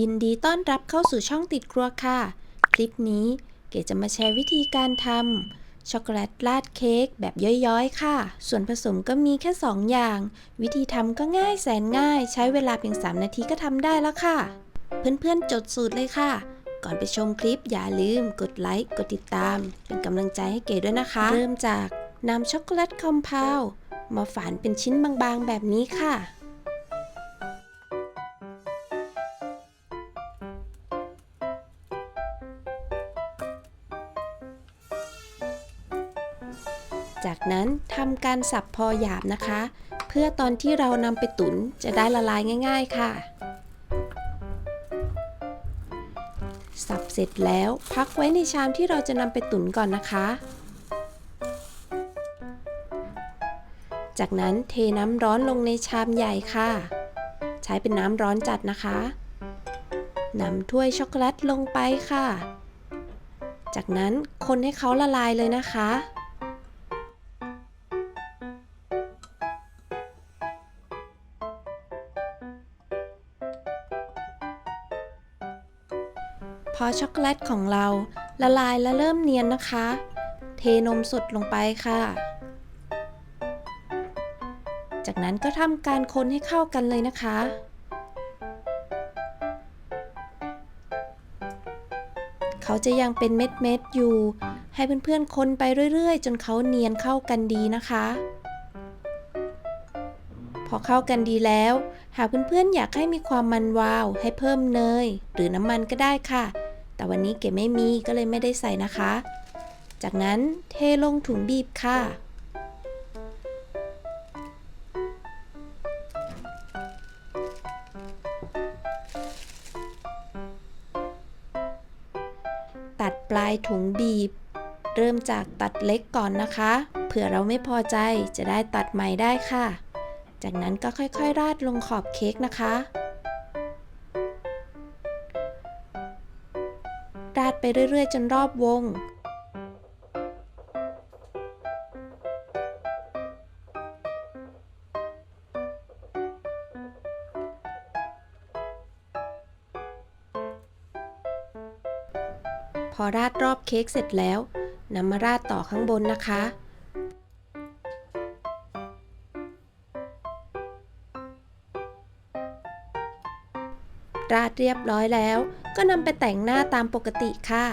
ยินดีต้อนรับเข้าสู่ช่องติดครัวค่ะ คลิปนี้เก๋จะมาแชร์วิธีการทำช็อกโกแลตราดเค้กแบบย้อยๆ ค่ะ ส่วนผสมก็มีแค่ 2 อย่าง วิธีทำก็ง่ายแสนง่าย ใช้เวลาเพียง 3 นาทีก็ทำได้แล้วค่ะ เพื่อนๆจดสูตรเลยค่ะ ก่อนไปชมคลิปอย่าลืมกดไลค์ กดติดตาม เป็นกำลังใจให้เก๋ด้วยนะคะ เริ่มจากนำช็อกโกแลตคอมเพลมาฝานเป็นชิ้นบางๆ แบบนี้ค่ะ จากนั้นทำการสับพอหยาบนะคะ เพื่อตอนที่เรานำไปตุ๋นจะได้ละลายง่าย ๆ ค่ะ สับเสร็จแล้วพักไว้ในชามที่เราจะนำไปตุ๋นก่อนนะคะ จากนั้นเทน้ำร้อนลงในชามใหญ่ค่ะ ใช้เป็นน้ำร้อนจัดนะคะนำถ้วยช็อกโกแลตลงไปค่ะ จากนั้นคนให้เขาละลายเลยนะคะ อช็อกโกแลตของเราละลายและเริ่มเนียนนะคะ เทนมสดลงไปค่ะ จากนั้นก็ทำการคนให้เข้ากันเลยนะคะเขาจะยังเป็นเม็ดๆอยู่ ให้เพื่อนๆคนไปเรื่อยๆ จนเขาเนียนเข้ากันดีนะคะ พอเข้ากันดีแล้ว หากเพื่อนๆอยากให้มีความมันวาว ให้เพิ่มเนย หรือน้ำมันก็ได้ค่ะ แต่วันนี้เก๋ไม่มีก็เลยไม่ได้ใส่นะคะ จากนั้นเทลงถุงบีบค่ะ ตัดปลายถุงบีบ เริ่มจากตัดเล็กก่อนนะคะ เผื่อเราไม่พอใจจะได้ตัดใหม่ได้ค่ะ จากนั้นก็ค่อยๆ ราดลงขอบเค้กนะคะ ราดไปเรื่อยๆ จนรอบวง พอราดรอบเค้กเสร็จแล้วนำมาราดต่อข้างบนนะคะ ราดเรียบร้อยแล้ว ก็นำไปแต่งหน้าตามปกติค่ะ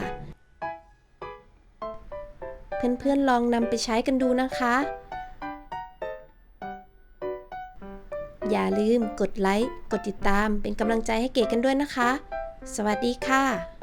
เพื่อนๆลองนำไปใช้กันดูนะคะ อย่าลืมกดไลค์ กดติดตามเป็นกำลังใจให้เก๋กันด้วยนะคะ สวัสดีค่ะ